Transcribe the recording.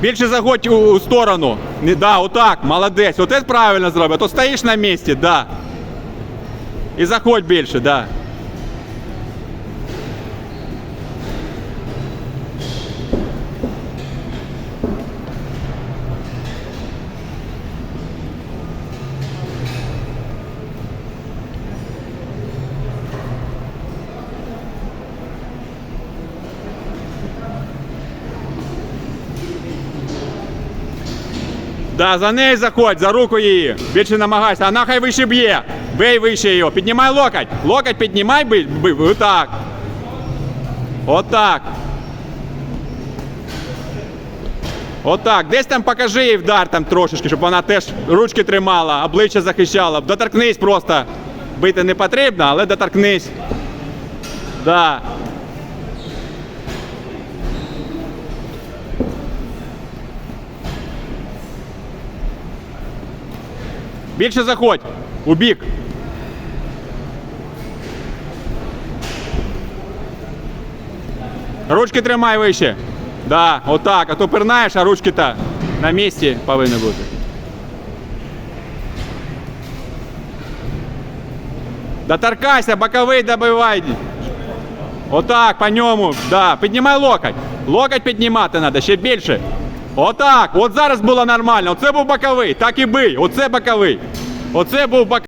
Більше заходь у, у сторону. Не, да, отак, молодець. Оце правильно зробив. То стоїш на місці, да. І заходь більше, да. Да, за нею заходь, за руку її. Більше намагайся. Вона хай вище б'є. Бей вище її. Піднімай локоть. Локоть піднімай, бий, бий. Отак. Отак. Отак. Десь там покажи їй вдар там трошечки, щоб вона теж ручки тримала, обличчя захищала. Доторкнись просто. Бити не потрібно, але доторкнись. Да. Більше заходь. У бік. Ручки тримай вище. Да, отак. А то пирнаєш, а ручки то на місці повинні бути. Доторкайся, боковий добивай. Отак, по ньому. Да. Піднімай локоть. Локоть піднімати треба, ще більше. Отак. От зараз було нормально. Оце був боковий. Так і бий. Оце боковий. Оце був боковий.